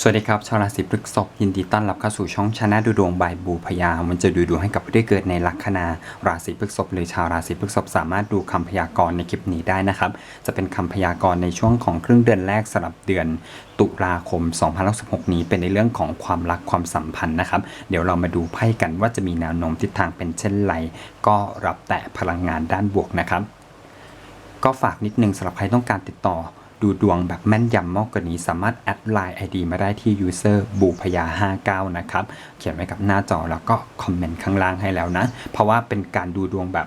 สวัสดีครับ ชาวราศีพฤษภยินดีต้อนรับเข้าสู่ช่องชนะดูดวงบายบูพยามันจะดูดวงให้กับผู้ที่เกิดในลัคนาราศีพฤษภหรือชาวราศีพฤษภสามารถดูคำพยากรณ์ในคลิปนี้ได้นะครับ จะเป็นคำพยากรณ์ในช่วงของครึ่งเดือนแรกสำหรับเดือนตุลาคม 2016 นี้เป็นในเรื่องของความรักความสัมพันธ์นะครับ เดี๋ยวเรามาดูไพ่กันว่าจะมีแนวโน้มทิศทางเป็นเช่นไร ก็รับแต่พลังงานด้านบวกนะครับ ก็ฝากนิดนึงสำหรับใครต้องการติดต่อ ดูดวงแบบแม่นยำมากกว่านี้สามารถแอดไลน์ ID มาได้ที่ user บูพยา 59 นะครับ เขียนไว้กับหน้าจอแล้วก็คอมเมนต์ข้างล่างให้แล้วนะ เพราะว่าเป็นการดูดวงแบบ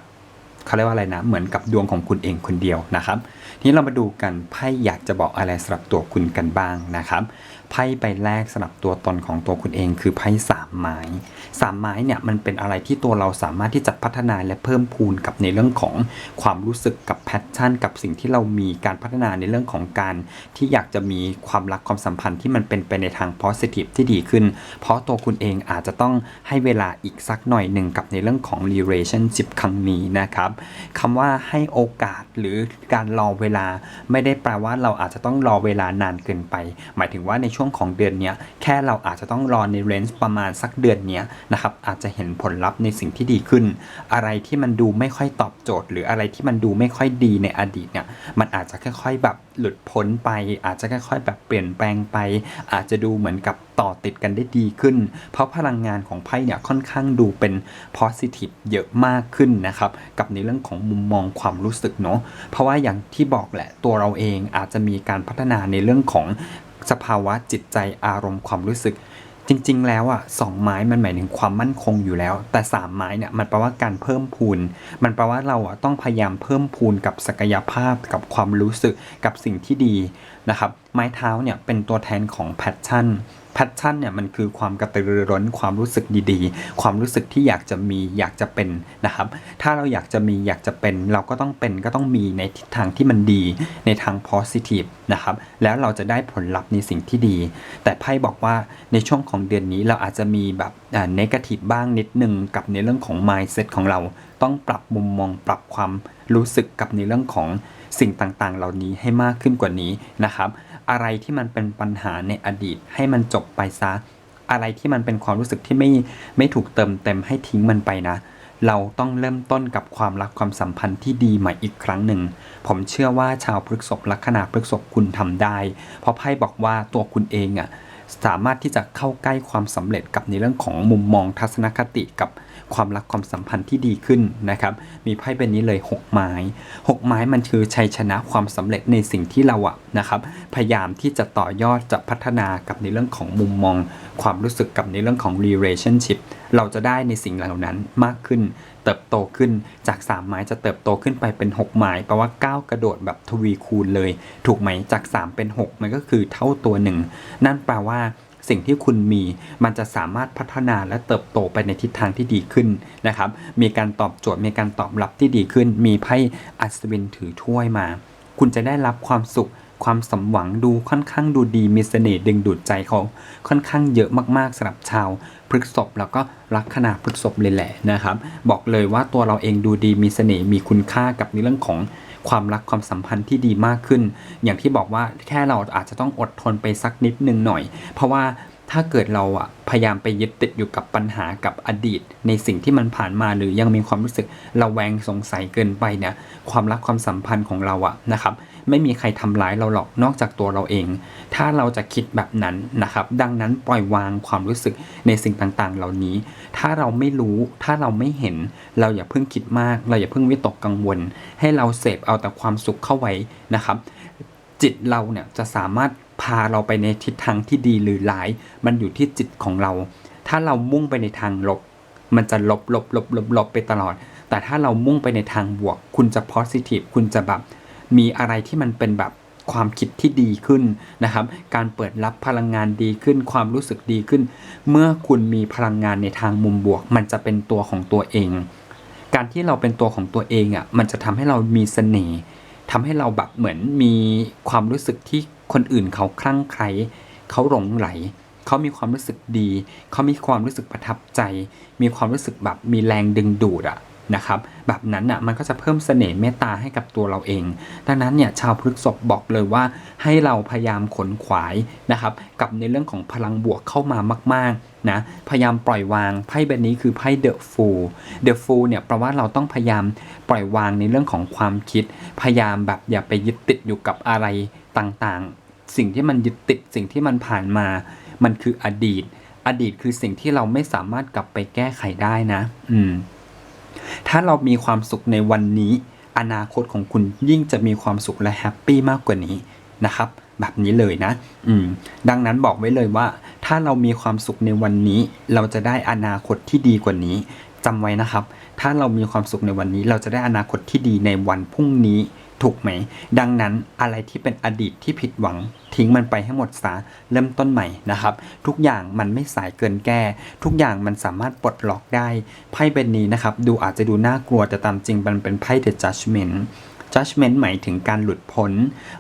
เขาเรียกว่าอะไรนะ เหมือนกับดวงของคุณเองคนเดียวนะครับ ทีนี้เรามาดูกันไพ่อยากจะบอกอะไรสำหรับตัวคุณกันบ้างนะครับ ไพ่ใบแรกสำหรับตัวตนของตัวคุณเองคือไพ่สามไม้สามไม้เนี่ยมันเป็นอะไรที่ตัวเราสามารถที่จะพัฒนาและเพิ่มพูนกับในเรื่องของความรู้สึกกับแพชชั่น กับสิ่งที่เรามีการพัฒนาในเรื่องของการ ที่อยากจะมีความรักความสัมพันธ์ที่มันเป็นไปในทาง positive ที่ดีขึ้น เพราะตัวคุณเองอาจจะต้องให้เวลาอีกสักหน่อยหนึ่งกับในเรื่องของ relationship ครั้งนี้นะครับคำว่าให้โอกาสหรือการรอเวลาไม่ได้แปลว่าเราอาจจะต้องรอเวลานานเกินไป หมายถึงว่าในช่วงช่วงของเดือนนี้แค่เราอาจจะต้องรอในเรนจ์ประมาณสักเดือนนี้นะครับอาจจะเห็นผลลัพธ์ในสิ่งที่ดีขึ้น อะไรที่มันดูไม่ค่อยตอบโจทย์ หรืออะไรที่มันดูไม่ค่อยดีในอดีตเนี่ยมันอาจจะค่อยๆแบบหลุดพ้นไป อาจจะค่อยๆแบบเปลี่ยนแปลงไป อาจจะดูเหมือนกับต่อติดกันได้ดีขึ้น เพราะพลังงานของไพ่เนี่ยค่อนข้างดูเป็น positive เยอะมากขึ้นนะครับกับในเรื่องของมุมมองความรู้สึกเนาะเพราะว่าอย่างที่บอกแหละตัวเราเองอาจจะมีการพัฒนาในเรื่องของ สภาวะจิตใจอารมณ์ความรู้สึก จริง ๆ แล้วอะสองไม้มันหมายถึงความมั่นคงอยู่แล้ว แต่สามไม้เนี่ยมันแปลว่าการเพิ่มพูน มันแปลว่าเราอะต้องพยายามเพิ่มพูนกับศักยภาพกับความรู้สึกกับสิ่งที่ดีนะครับ ไม้เท้าเนี่ยเป็นตัวแทนของแพชชั่น แพชชั่นเนี่ยมันคือความกระตือรือร้นความรู้สึกดีๆ ความรู้สึกที่อยากจะมีอยากจะเป็นนะครับ ถ้าเราอยากจะมีอยากจะเป็น เราก็ต้องเป็นก็ต้องมีในทิศทางที่มันดีในทาง positive นะครับ แล้วเราจะได้ผลลัพธ์ในสิ่งที่ดี แต่ไพ่บอกว่าในช่วงของเดือนนี้เราอาจจะมีแบบอ่า negative บ้างนิดนึงกับในเรื่องของ mindset ของเรา ต้องปรับมุมมองปรับความรู้สึกกับในเรื่องของสิ่งต่างๆ เหล่านี้ให้มากขึ้นกว่านี้นะครับ อะไรที่มันเป็นปัญหาในอดีตให้มันจบไปซะ อะไรที่มันเป็นความรู้สึกที่ไม่ไม่ถูกเติมเต็มให้ทิ้งมันไปนะ เราต้องเริ่มต้นกับความรักความสัมพันธ์ที่ดีใหม่อีกครั้งหนึ่ง ผมเชื่อว่าชาวพฤกษภลัคนาพฤกษภคุณทำได้ เพราะไพ่บอกว่าตัวคุณเองอะสามารถที่จะเข้าใกล้ความสำเร็จกับในเรื่องของมุมมองทัศนคติกับ ความรักความสัมพันธ์ที่ดีขึ้นนะครับ มีไพ่เป็นนี้เลย 6 ไม้ 6 ไม้มันคือชัยชนะความสำเร็จในสิ่งที่เราอะนะครับ พยายามที่จะต่อยอดจะพัฒนากับในเรื่องของมุมมอง ความรู้สึกกับในเรื่องของ relationship เราจะได้ในสิ่งเหล่านั้นมากขึ้น เติบโตขึ้นจาก 3 ไม้จะเติบโตขึ้นไปเป็น 6 ไม้แปลว่าก้าวกระโดดแบบทวีคูณเลย ถูกไหมจาก 3 เป็น 6 มันก็คือเท่าตัวหนึ่งนั่นแปลว่า สิ่งที่คุณมี มันจะสามารถพัฒนาและเติบโตไปในทิศทางที่ดีขึ้นนะครับ มีการตอบโจทย์มีการตอบรับที่ดีขึ้น มีไพ่อัศวินถือถ้วยมา คุณจะได้รับความสุขความสมหวังดูค่อนข้างดูดีมีเสน่ห์ดึงดูดใจเขาค่อนข้างเยอะมากๆสำหรับชาวพฤกษภแล้วก็ลัคนาพฤกษภเลยแหละนะครับ บอกเลยว่าตัวเราเองดูดีมีเสน่ห์มีคุณค่ากับในเรื่องของ ความรักความสัมพันธ์ที่ดีมากขึ้น อย่างที่บอกว่าแค่เราอาจจะต้องอดทนไปสักนิดนึงหน่อย เพราะว่า ถ้าเกิดเราอะพยายามไปยึดติดอยู่กับปัญหากับอดีต ในสิ่งที่มันผ่านมาหรือยังมีความรู้สึกระแวงสงสัยเกินไปเนี่ยความรักความสัมพันธ์ของเราอะนะครับไม่มีใครทำร้ายเราหรอกนอกจากตัวเราเอง ถ้าเราจะคิดแบบนั้นนะครับ ดังนั้นปล่อยวางความรู้สึกในสิ่งต่างๆ เหล่านี้ ถ้าเราไม่รู้ ถ้าเราไม่เห็น เราอย่าเพิ่งคิดมาก เราอย่าเพิ่งวิตกกังวล ให้เราเสพเอาแต่ความสุขเข้าไว้นะครับ จิตเราเนี่ยจะสามารถ พาเราไปในทิศทางที่ดีหรือร้าย มันอยู่ที่จิตของเรา ถ้าเรามุ่งไปในทางลบ มันจะลบลบลบลบลบไปตลอด แต่ถ้าเรามุ่งไปในทางบวก คุณจะ positive คุณจะแบบมีอะไรที่มันเป็นแบบความคิดที่ดีขึ้นนะครับ การเปิดรับพลังงานดีขึ้น ความรู้สึกดีขึ้น เมื่อคุณมีพลังงานในทางมุมบวก มันจะเป็นตัวของตัวเอง การที่เราเป็นตัวของตัวเองอะ มันจะทำให้เรามีเสน่ห์ทำให้เราแบบเหมือนมีความรู้สึกที่ คนอื่นเขาคลั่งไคล้เขาหลงไหล เขามีความรู้สึกดี เขามีความรู้สึกประทับใจ มีความรู้สึกแบบมีแรงดึงดูดอะนะครับแบบนั้นอะมันก็จะเพิ่มเสน่ห์เมตตาให้กับตัวเราเอง ดังนั้นเนี่ยชาวพฤกษภบอกเลยว่าให้เราพยายามขนขวายนะครับกับในเรื่องของพลังบวกเข้ามามากๆนะพยายามปล่อยวางไพ่ใบนี้คือไพ่เดอะฟูลเดอะฟูลเนี่ยแปลว่าเราต้องพยายามปล่อยวางในเรื่องของความคิด พยายามแบบอย่าไปยึดติดอยู่กับอะไรต่างๆ สิ่งที่มันยึดติดสิ่งที่มันผ่านมา มันคืออดีต อดีตคือสิ่งที่เราไม่สามารถกลับไปแก้ไขได้นะ อืม ถ้าเรามีความสุขในวันนี้ อนาคตของคุณยิ่งจะมีความสุขและแฮปปี้มากกว่านี้นะครับ แบบนี้เลยนะ อืม ดังนั้นบอกไว้เลยว่า ถ้าเรามีความสุขในวันนี้ เราจะได้อนาคตที่ดีกว่านี้จำไว้นะครับ ถ้าเรามีความสุขในวันนี้ เราจะได้อนาคตที่ดีในวันพรุ่งนี้ ถูกไหม ดังนั้นอะไรที่เป็นอดีตที่ผิดหวัง ทิ้งมันไปให้หมดซะเริ่มต้นใหม่นะครับ ทุกอย่างมันไม่สายเกินแก้ ทุกอย่างมันสามารถปลดล็อกได้ ไพ่ใบนี้นะครับ ดูอาจจะดูน่ากลัวแต่ตามจริงมันเป็นไพ่ The Judgment Judgment หมายถึงการหลุดพ้น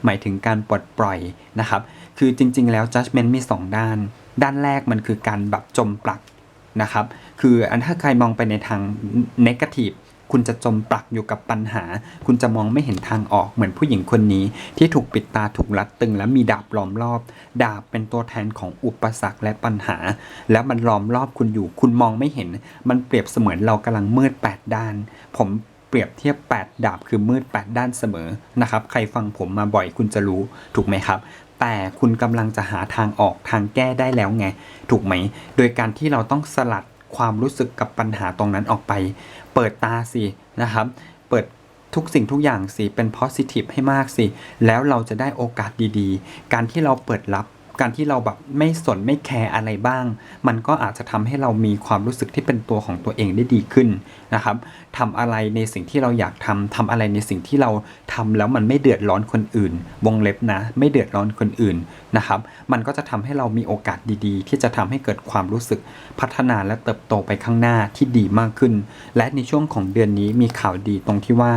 หมายถึงการปลดปล่อยนะครับ คือจริง ๆ แล้ว Judgment มี 2 ด้าน ด้านแรกมันคือการแบบจมปลักนะครับ คืออันถ้าใครมองไปในทาง negative คุณจะจมปลักอยู่กับปัญหา คุณจะมองไม่เห็นทางออกเหมือนผู้หญิงคนนี้ ที่ถูกปิดตาถูกรัดตึงและมีดาบล้อมรอบ ดาบเป็นตัวแทนของอุปสรรคและปัญหา แล้วมันล้อมรอบคุณอยู่ คุณมองไม่เห็น มันเปรียบเสมือนเรากำลังมืด8ด้าน ผมเปรียบเทียบ 8 ดาบคือมืด 8 ด้านเสมอนะครับใครฟังผมมาบ่อยคุณจะรู้ถูกไหมครับแต่คุณกำลังจะหาทางออกทางแก้ได้แล้วไง ถูกไหม โดยการที่เราต้องสลัด ความรู้สึกกับปัญหาตรงนั้นออกไป เปิดตาสินะครับ เปิดทุกสิ่งทุกอย่างสิเป็น positive ให้มากสิ แล้วเราจะได้โอกาสดีๆ การที่เราเปิดรับ การที่เราแบบไม่สนไม่แคร์อะไรบ้าง มันก็อาจจะทำให้เรามีความรู้สึกที่เป็นตัวของตัวเองได้ดีขึ้นนะครับทำอะไรในสิ่งที่เราอยากทำทำอะไรในสิ่งที่เราทำแล้วมันไม่เดือดร้อนคนอื่น วงเล็บนะ ไม่เดือดร้อนคนอื่นนะครับ มันก็จะทำให้เรามีโอกาสดีๆ ที่จะทำให้เกิดความรู้สึกพัฒนาและเติบโตไปข้างหน้าที่ดีมากขึ้น และในช่วงของเดือนนี้มีข่าวดีตรงที่ว่า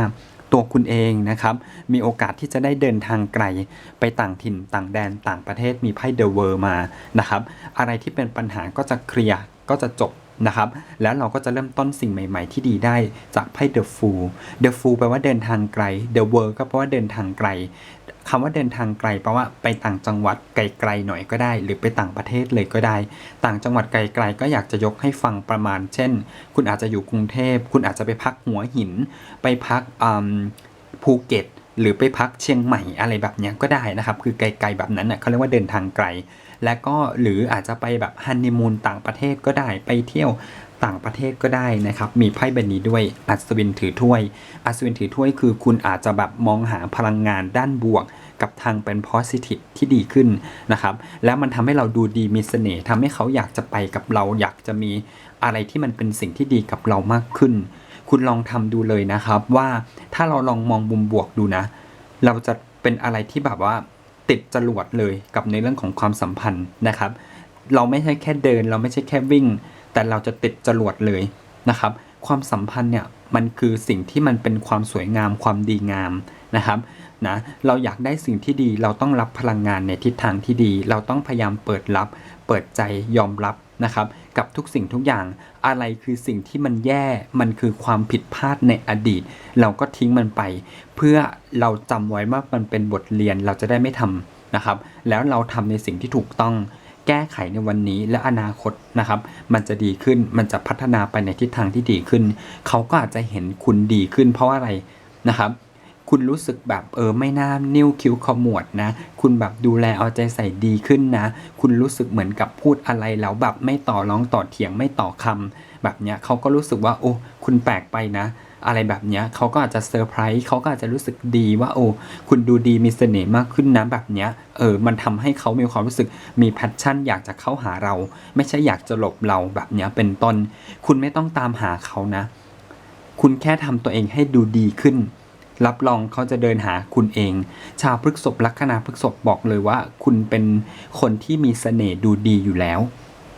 ตัวคุณเองนะครับ มีโอกาสที่จะได้เดินทางไกลไปต่างถิ่นต่างแดนต่างประเทศมีไพ่เดอะเวอร์มานะครับ อะไรที่เป็นปัญหาก็จะเคลียร์ก็จะจบนะครับ แล้วเราก็จะเริ่มต้นสิ่งใหม่ ๆ ที่ดีได้จากไพ่เดอะฟูลเดอะฟูลแปลว่าเดินทางไกลเดอะเวิร์ก็แปลว่าเดินทางไกล คำว่าเดินทางไกลแปลว่าไปต่างจังหวัดไกลๆหน่อยก็ได้ หรือไปต่างประเทศเลยก็ได้ ต่างจังหวัดไกลๆก็อยากจะยกให้ฟังประมาณ เช่น คุณอาจจะอยู่กรุงเทพ คุณอาจจะไปพักหัวหิน ไปพักภูเก็ต หรือไปพักเชียงใหม่อะไรแบบเนี้ยก็ได้นะครับ คือไกลๆแบบนั้นน่ะเขาเรียกว่าเดินทางไกล และก็หรืออาจจะไปแบบฮันนีมูนต่างประเทศก็ได้ไปเที่ยว ต่างประเทศก็ได้นะครับ มีไพ่ใบนี้ด้วยอัศวินถือถ้วย อัศวินถือถ้วยคือคุณอาจจะแบบมองหาพลังงานด้านบวก กับทางเป็น positive ที่ดีขึ้นนะครับ แล้วมันทำให้เราดูดีมีเสน่ห์ทำให้เขาอยากจะไปกับเราอยากจะมีอะไรที่มันเป็นสิ่งที่ดีกับเรามากขึ้น คุณลองทำดูเลยนะครับว่าถ้าเราลองมองมุมบวกดูนะ เราจะเป็นอะไรที่แบบว่าติดจรวดเลยกับในเรื่องของความสัมพันธ์นะครับ เราไม่ใช่แค่เดิน เราไม่ใช่แค่วิ่ง แต่เราจะติดจรวดเลยนะครับ ความสัมพันธ์เนี่ยมันคือสิ่งที่มันเป็นความสวยงามความดีงามนะครับนะเราอยากได้สิ่งที่ดีเราต้องรับพลังงานในทิศทางที่ดี เราต้องพยายามเปิดรับ เปิดใจยอมรับนะครับกับทุกสิ่งทุกอย่างอะไรคือสิ่งที่มันแย่มันคือความผิดพลาดในอดีต เราก็ทิ้งมันไป เพื่อเราจำไว้ว่ามันเป็นบทเรียนเราจะได้ไม่ทำนะครับ แล้วเราทำในสิ่งที่ถูกต้อง แก้ไขในวันนี้และอนาคตนะครับ มันจะดีขึ้นมันจะพัฒนาไปในทิศทางที่ดีขึ้น เขาก็อาจจะเห็นคุณดีขึ้น เพราะอะไรนะครับ คุณรู้สึกแบบเออไม่น่านิ้วคิ้วขมวดนะ คุณแบบดูแลเอาใจใส่ดีขึ้นนะ คุณรู้สึกเหมือนกับพูดอะไรแล้วแบบไม่ต่อร้องต่อเถียงไม่ต่อคำแบบเนี้ยเขาก็รู้สึกว่าโอ้คุณแปลกไปนะ อะไรแบบเนี้ยเขาก็อาจจะเซอร์ไพรส์เขาก็อาจจะรู้สึกดีว่าโอ้คุณดูดีมีเสน่ห์มากขึ้นนะแบบเนี้ยเออมันทำให้เขามีความรู้สึกมีแพชชั่น อยากจะเข้าหาเรา ไม่ใช่อยากจะหลบเราแบบเนี้ยเป็นต้น คุณไม่ต้องตามหาเขานะ คุณแค่ทำตัวเองให้ดูดีขึ้น รับรองเขาจะเดินหาคุณเอง ชาวพฤกษภลัคนาพฤกษภบอกเลยว่า คุณเป็นคนที่มีเสน่ห์ดูดีอยู่แล้ว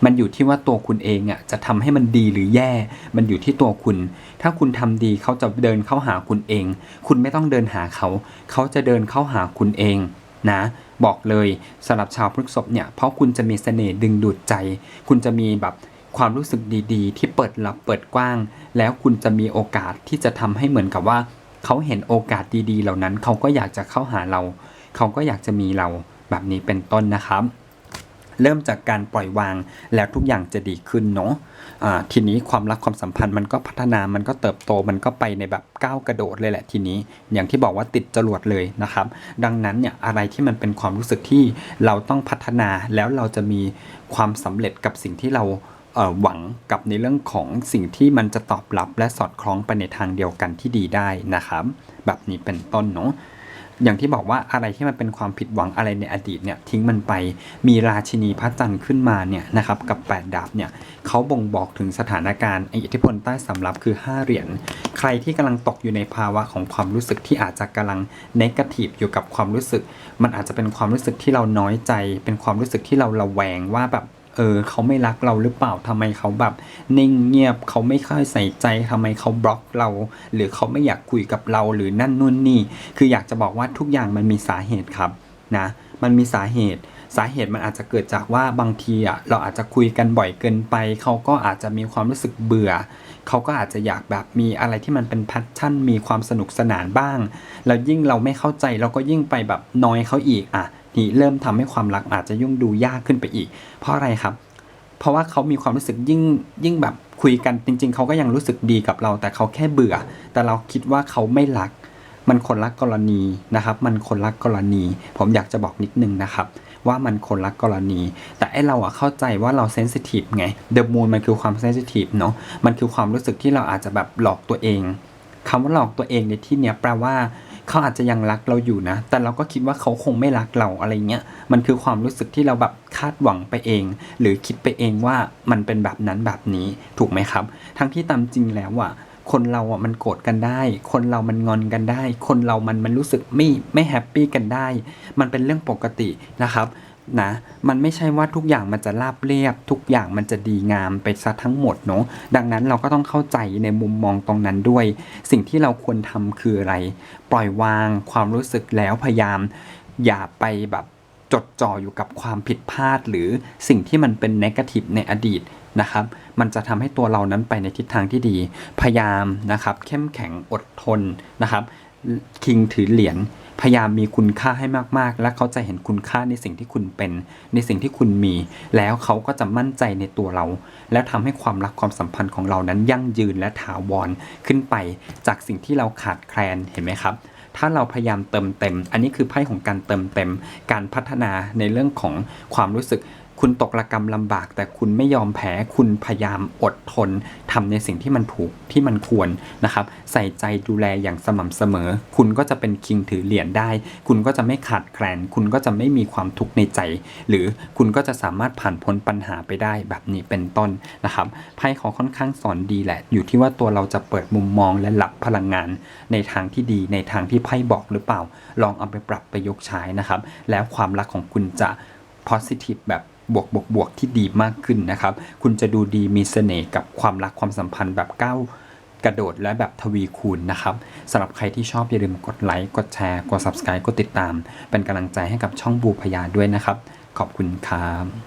มันอยู่ที่ว่าตัวคุณเองอะจะทำให้มันดีหรือแย่ มันอยู่ที่ตัวคุณ ถ้าคุณทำดีเขาจะเดินเข้าหาคุณเอง คุณไม่ต้องเดินหาเขา เขาจะเดินเข้าหาคุณเองนะบอกเลยสำหรับชาวพฤษภเนี่ย เพราะคุณจะมีเสน่ห์ดึงดูดใจ คุณจะมีแบบความรู้สึกดีๆ ที่เปิดรับเปิดกว้าง แล้วคุณจะมีโอกาสที่จะทำให้เหมือนกับว่า เขาเห็นโอกาสดีๆ เหล่านั้น เขาก็อยากจะเข้าหาเรา เขาก็อยากจะมีเราแบบนี้เป็นต้นนะครับ เริ่มจากการปล่อยวาง แล้วทุกอย่างจะดีขึ้นเนาะทีนี้ความรักความสัมพันธ์มันก็พัฒนามันก็เติบโตมันก็ไปในแบบก้าวกระโดดเลยแหละทีนี้อย่างที่บอกว่าติดจรวดเลยนะครับ ดังนั้นเนี่ยอะไรที่มันเป็นความรู้สึกที่เราต้องพัฒนาแล้วเราจะมีความสำเร็จกับสิ่งที่เราเหวังกับในเรื่องของสิ่งที่มันจะตอบรับและสอดคล้องไปในทางเดียวกันที่ดีได้นะครับ แบบนี้เป็นต้นเนาะ อย่างที่บอกว่าอะไรที่มันเป็นความผิดหวังอะไรในอดีตเนี่ยทิ้งมันไปมีราชินีพระจันทร์ขึ้นมาเนี่ยนะครับกับแปดดาบเนี่ยเขาบ่งบอกถึงสถานการณ์อิทธิพลใต้สำรับคือ 5 เหรียญใครที่กำลังตกอยู่ในภาวะของความรู้สึกที่อาจจะกำลังเนกาทีฟอยู่กับความรู้สึก มันอาจจะเป็นความรู้สึกที่เราน้อยใจ เป็นความรู้สึกที่เราระแวงว่าแบบ เออเขาไม่รักเราหรือเปล่าทำไมเขาแบบนิ่งเงียบเขาไม่ค่อยใส่ใจทำไมเขาบล็อกเรา หรือเขาไม่อยากคุยกับเราหรือนั่นนู่นนี่ คืออยากจะบอกว่าทุกอย่างมันมีสาเหตุครับนะมันมีสาเหตุสาเหตุมันอาจจะเกิดจากว่าบางทีอะเราอาจจะคุยกันบ่อยเกินไป เขาก็อาจจะมีความรู้สึกเบื่อ เขาก็อาจจะอยากแบบมีอะไรที่มันเป็นแพชชั่น มีความสนุกสนานบ้าง แล้วยิ่งเราไม่เข้าใจเราก็ยิ่งไปแบบน้อยเขาอีกอะ นี่เริ่มทำให้ความรักอาจจะยุ่งดูยากขึ้นไปอีก เพราะอะไรครับ เพราะว่าเขามีความรู้สึกยิ่งยิ่งแบบคุยกันจริง ๆ เขาก็ยังรู้สึกดีกับเรา แต่เขาแค่เบื่อ แต่เราคิดว่าเขาไม่รัก มันคนละกกรณีนะครับ มันคนละกกรณี ผมอยากจะบอกนิดนึงนะครับว่ามันคนละกรณี แต่ไอเราอะเข้าใจว่าเราเซนซิทีฟไง เดอะมูนมันคือความเซนซิทีฟเนาะ มันคือความรู้สึกที่เราอาจจะแบบหลอกตัวเองคำว่าหลอกตัวเองในที่เนี้ยแปลว่า เขาอาจจะยังรักเราอยู่นะ แต่เราก็คิดว่าเขาคงไม่รักเราอะไรเงี้ย มันคือความรู้สึกที่เราแบบคาดหวังไปเอง หรือคิดไปเองว่ามันเป็นแบบนั้นแบบนี้ถูกไหมครับ ทั้งที่ตามจริงแล้วอะคนเราอะมันโกรธกันได้ คนเรามันงอนกันได้ คนเรามันมันรู้สึกไม่ไม่แฮปปี้กันได้ มันเป็นเรื่องปกตินะครับ นะมันไม่ใช่ว่าทุกอย่างมันจะราบเรียบ ทุกอย่างมันจะดีงามไปซะทั้งหมดเนาะดังนั้นเราก็ต้องเข้าใจในมุมมองตรงนั้นด้วย สิ่งที่เราควรทำคืออะไร ปล่อยวางความรู้สึกแล้วพยายาม อย่าไปแบบจดจ่ออยู่กับความผิดพลาด หรือสิ่งที่มันเป็นนกาทีฟในอดีตนะครับ มันจะทำให้ตัวเรานั้นไปในทิศทางที่ดี พยายามนะครับ เข้มแข็งอดทนนะครับ คิงถือเหรียญ พยายามมีคุณค่าให้มากๆ และเขาจะเห็นคุณค่าในสิ่งที่คุณเป็น ในสิ่งที่คุณมี แล้วเขาก็จะมั่นใจในตัวเรา แล้วทำให้ความรักความสัมพันธ์ของเรานั้นยั่งยืนและถาวรขึ้นไปจากสิ่งที่เราขาดแคลนเห็นไหมครับถ้าเราพยายามเติมเต็ม อันนี้คือไพ่ของการเติมเต็ม การพัฒนาในเรื่องของความรู้สึก คุณตกระกรรมลำบาก แต่คุณไม่ยอมแพ้คุณพยายามอดทนทำในสิ่งที่มันถูกที่มันควรนะครับ ใส่ใจดูแลอย่างสม่ำเสมอ คุณก็จะเป็นคิงถือเหรียญได้ คุณก็จะไม่ขาดแคลน คุณก็จะไม่มีความทุกข์ในใจ หรือคุณก็จะสามารถผ่านพ้นปัญหาไปได้แบบนี้เป็นต้นนะครับไพ่เขาค่อนข้างสอนดีแหละ อยู่ที่ว่าตัวเราจะเปิดมุมมองและหลับพลังงาน ในทางที่ดีในทางที่ไพ่บอกหรือเปล่า ลองเอาไปปรับประยุกต์ใช้นะครับ แล้วความรักของคุณจะ positive แบบ บวกบวกบวกที่ดีมากขึ้นนะครับ คุณจะดูดีมีเสน่ห์กับความรักความสัมพันธ์แบบก้าวกระโดดและแบบทวีคูณนะครับสำหรับใครที่ชอบอย่าลืมกดไลค์กดแชร์กด subscribe กดติดตาม เป็นกำลังใจให้กับช่องบูพยาด้วยนะครับ ขอบคุณครับ